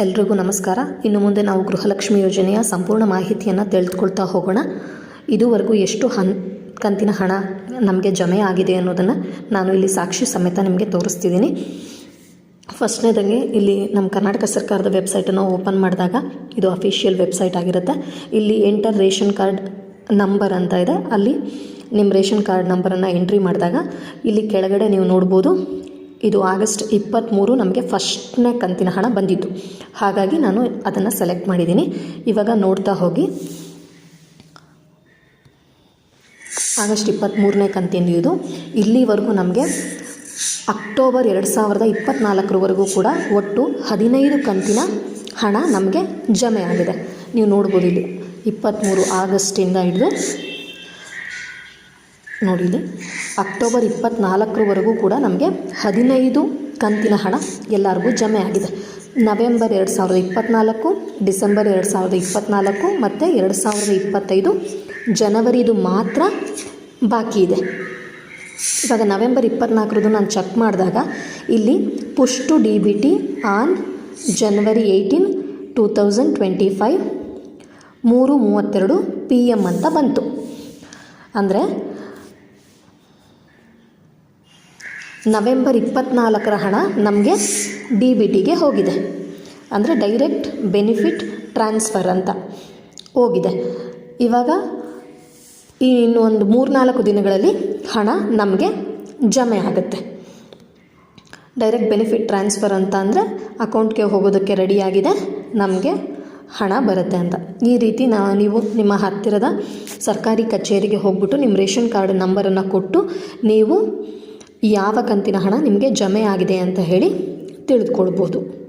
ಎಲ್ರಿಗೂ ನಮಸ್ಕಾರ. ಇನ್ನು ಮುಂದೆ ನಾವು ಗೃಹಲಕ್ಷ್ಮಿ ಯೋಜನೆಯ ಸಂಪೂರ್ಣ ಮಾಹಿತಿಯನ್ನು ತಿಳಿದುಕೊಳ್ತಾ ಹೋಗೋಣ. ಇದುವರೆಗೂ ಎಷ್ಟು ಹನ್, ಕಂತಿನ ಹಣ ನಮಗೆ ಜಮೆ ಆಗಿದೆ ಅನ್ನೋದನ್ನು ನಾನು ಇಲ್ಲಿ ಸಾಕ್ಷಿ ಸಮೇತ ನಿಮಗೆ ತೋರಿಸ್ತಿದ್ದೀನಿ. ಫಸ್ಟ್ನೇದಾಗಿ ಇಲ್ಲಿ ನಮ್ಮ ಕರ್ನಾಟಕ ಸರ್ಕಾರದ ವೆಬ್ಸೈಟನ್ನು ಓಪನ್ ಮಾಡಿದಾಗ ಇದು ಅಫಿಷಿಯಲ್ ವೆಬ್ಸೈಟ್ ಆಗಿರುತ್ತೆ. ಇಲ್ಲಿ ಎಂಟರ್ ರೇಷನ್ ಕಾರ್ಡ್ ನಂಬರ್ ಅಂತ ಇದೆ. ಅಲ್ಲಿ ನಿಮ್ಮ ರೇಷನ್ ಕಾರ್ಡ್ ನಂಬರನ್ನು ಎಂಟ್ರಿ ಮಾಡಿದಾಗ ಇಲ್ಲಿ ಕೆಳಗಡೆ ನೀವು ನೋಡ್ಬೋದು. ಇದು ಆಗಸ್ಟ್ ಇಪ್ಪತ್ತ್ಮೂರು ನಮಗೆ ಫಸ್ಟ್ನೇ ಕಂತಿನ ಹಣ ಬಂದಿತ್ತು ಹಾಗಾಗಿ ನಾನು ಅದನ್ನು ಸೆಲೆಕ್ಟ್ ಮಾಡಿದ್ದೀನಿ ಇವಾಗ ನೋಡ್ತಾ ಹೋಗಿ. ಆಗಸ್ಟ್ ಇಪ್ಪತ್ತ್ಮೂರನೇ ಕಂತಿಂದು ಇದು. ಇಲ್ಲಿವರೆಗೂ ನಮಗೆ ಅಕ್ಟೋಬರ್ ಎರಡು ಸಾವಿರದ ಇಪ್ಪತ್ತ್ನಾಲ್ಕರವರೆಗೂ ಕೂಡ ಒಟ್ಟು ಹದಿನೈದು ಕಂತಿನ ಹಣ ನಮಗೆ ಜಮೆ ಆಗಿದೆ. ನೀವು ನೋಡ್ಬೋದು ಇಲ್ಲಿ ಇಪ್ಪತ್ತ್ಮೂರು ಆಗಸ್ಟಿಂದ ಹಿಡಿದು ನೋಡಿ ಅಕ್ಟೋಬರ್ ಇಪ್ಪತ್ತ್ನಾಲ್ಕರವರೆಗೂ ಕೂಡ ನಮಗೆ ಹದಿನೈದು ಕಂತಿನ ಹಣ ಎಲ್ಲರಿಗೂ ಜಮೆ ಆಗಿದೆ. ನವೆಂಬರ್ ಎರಡು ಸಾವಿರದ ಇಪ್ಪತ್ತ್ನಾಲ್ಕು ಡಿಸೆಂಬರ್ ಎರಡು ಸಾವಿರದ ಇಪ್ಪತ್ತ್ನಾಲ್ಕು ಮತ್ತು ಎರಡು ಸಾವಿರದ ಇಪ್ಪತ್ತೈದು ಜನವರಿದು ಮಾತ್ರ ಬಾಕಿ ಇದೆ. ಇವಾಗ ನವೆಂಬರ್ ಇಪ್ಪತ್ತ್ನಾಲ್ಕರದ್ದು ನಾನು ಚೆಕ್ ಮಾಡಿದಾಗ ಇಲ್ಲಿ push to D B T on January eighteen, two thousand twenty five, ಮೂರು ಮೂವತ್ತೆರಡು ಪಿ ಎಂ ಅಂತ ಬಂತು. ಅಂದರೆ ನವೆಂಬರ್ ಇಪ್ಪತ್ತ್ನಾಲ್ಕರ ಹಣ ನಮಗೆ ಡಿ ಬಿ ಟಿಗೆ ಹೋಗಿದೆ. ಅಂದರೆ ಡೈರೆಕ್ಟ್ ಬೆನಿಫಿಟ್ ಟ್ರಾನ್ಸ್ಫರ್ ಅಂತ ಹೋಗಿದೆ. ಇವಾಗ ಈ ಇನ್ನು ಒಂದು ಮೂರ್ನಾಲ್ಕು ದಿನಗಳಲ್ಲಿ ಹಣ ನಮಗೆ ಜಮೆ ಆಗುತ್ತೆ. ಡೈರೆಕ್ಟ್ ಬೆನಿಫಿಟ್ ಟ್ರಾನ್ಸ್ಫರ್ ಅಂತ ಅಂದರೆ ಅಕೌಂಟ್ಗೆ ಹೋಗೋದಕ್ಕೆ ರೆಡಿಯಾಗಿದೆ ನಮಗೆ ಹಣ ಬರುತ್ತೆ ಅಂತ. ಈ ರೀತಿ ನಾ, ನೀವು ನಿಮ್ಮ ಹತ್ತಿರದ ಸರ್ಕಾರಿ ಕಚೇರಿಗೆ ಹೋಗ್ಬಿಟ್ಟು ನಿಮ್ಮ ರೇಷನ್ ಕಾರ್ಡ್ ನಂಬರನ್ನು ಕೊಟ್ಟು ನೀವು ಯಾವ ಕಂತಿನ ಹಣ ನಿಮಗೆ ಜಮೆ ಆಗಿದೆ ಅಂತ ಹೇಳಿ ತಿಳಿದುಕೊಳ್ಬೋದು.